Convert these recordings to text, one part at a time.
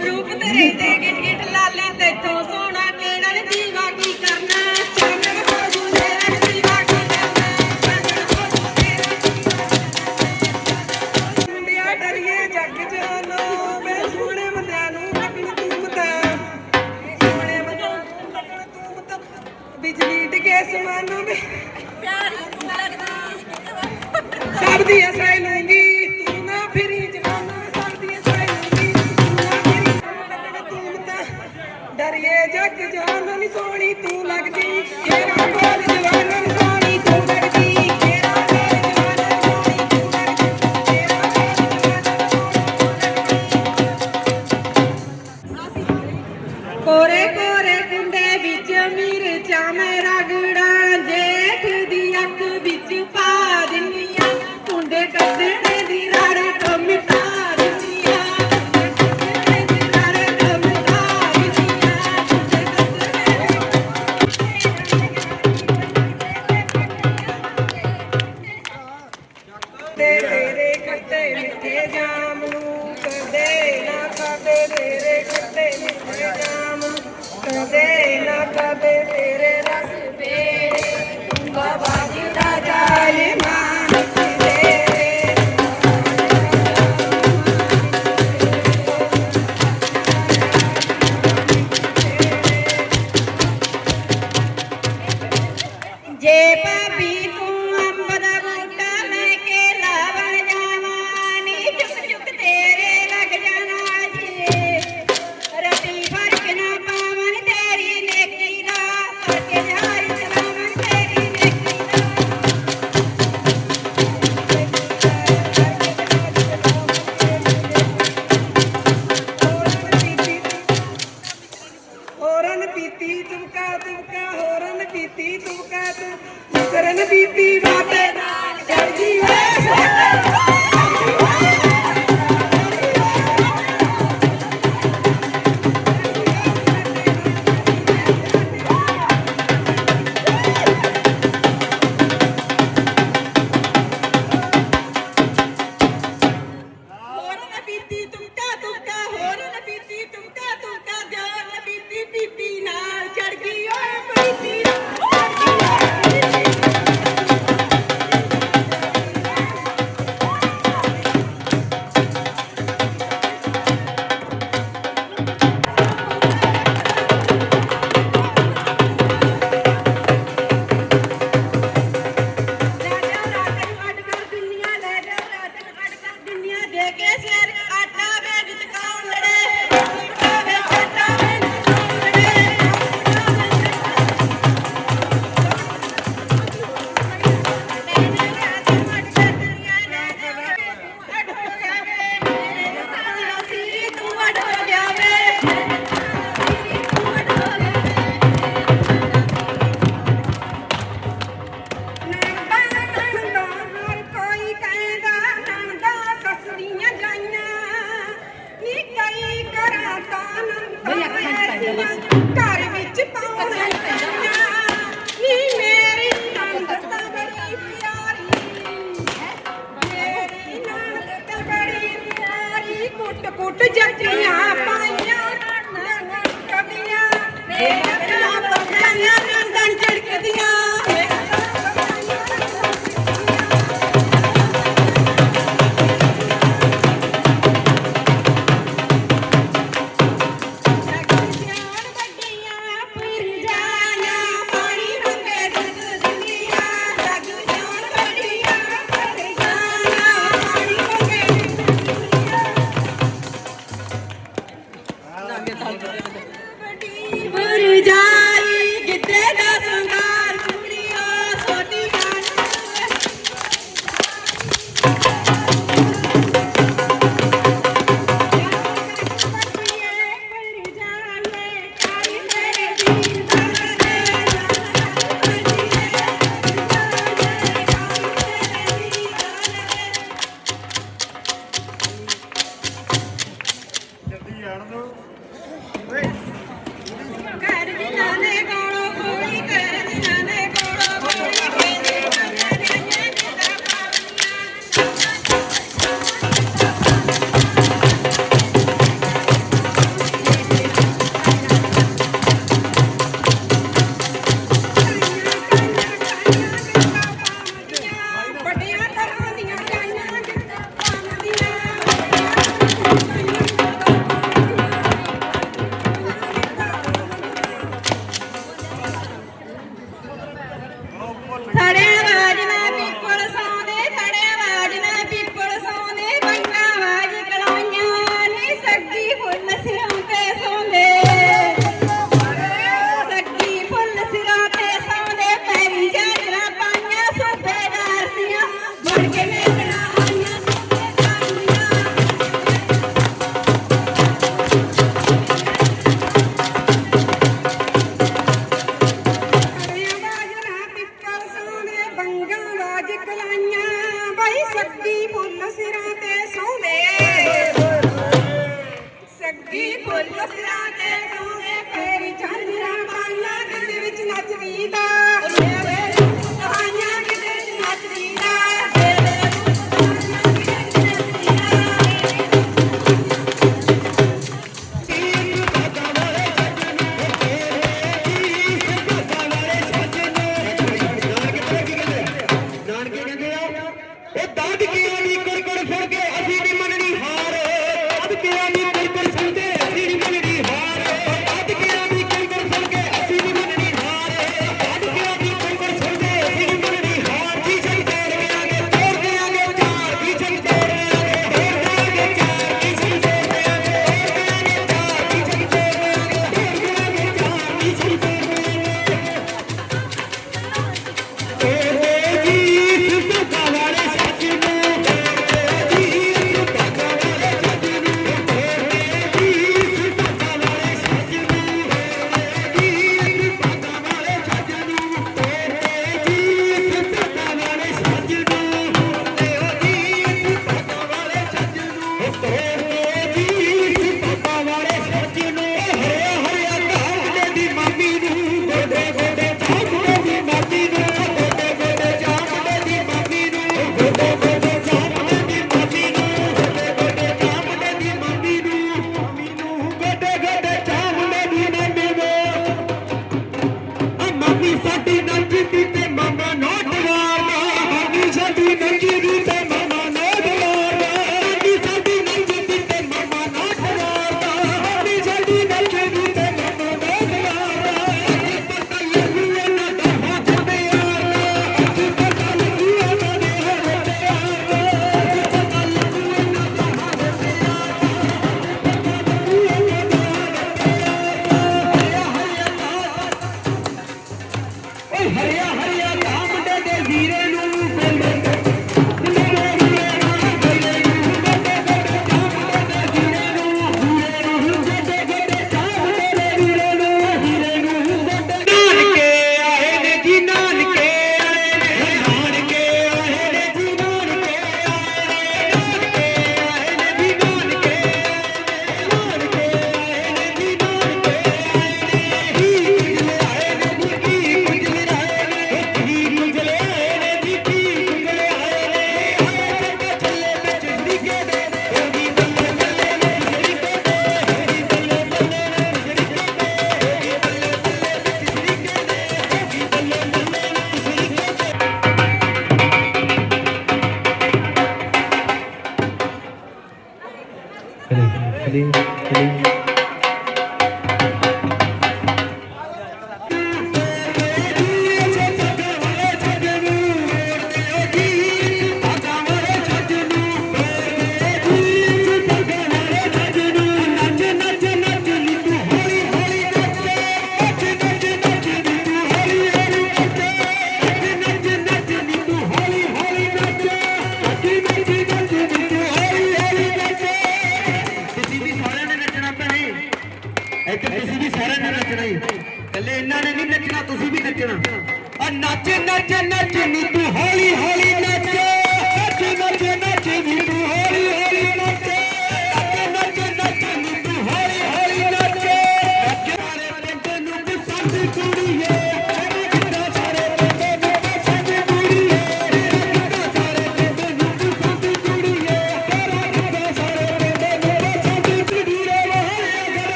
ਰੂਪ ਤੇਰੇ ਦੇ ਗਿਟ ਗਿਟ ਲਾਲੇ ਤੇਥੋਂ ਸੋਹਣਾ ਕਿਹੜਾ ਦੀਵਾ ਕੀ ਕਰਨਾ? ਚੰਨ ਕੋਜੂ ਤੇਰਾ ਦੀਵਾ ਕੀ ਕਰਨਾ? ਚੰਨ ਕੋਜੂ ਤੇਰਾ ਮੁੰਡਿਆ ਡਰੀਏ ਜੱਗ ਜਾਨੋ ਮੈਂ ਸੋਹਣੇ ਮੁੰਡਿਆਂ ਨੂੰ ਲੱਗਣ ਤੂਮਤਾ ਸੋਹਣੇ ਮੁੰਡਿਆਂ ਨੂੰ ਲੱਗਣ ਤੂਮਤਾ ਬਿਜਲੀ ਟਿਕੇ ਸਮਾਨੋ ਮੈਂ ਪਿਆਰ ਲੱਗਦਾ ਸਭ ਦੀ ਅਸਰ ਜਵਾਨਾਂ ਦੀ ਸੋਹਣੀ ਤੂੰ ਲੱਗਦੀ ਤੇਰਾ ਬੋਲ ਜਵਾਨਾਂ ਦੀ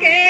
que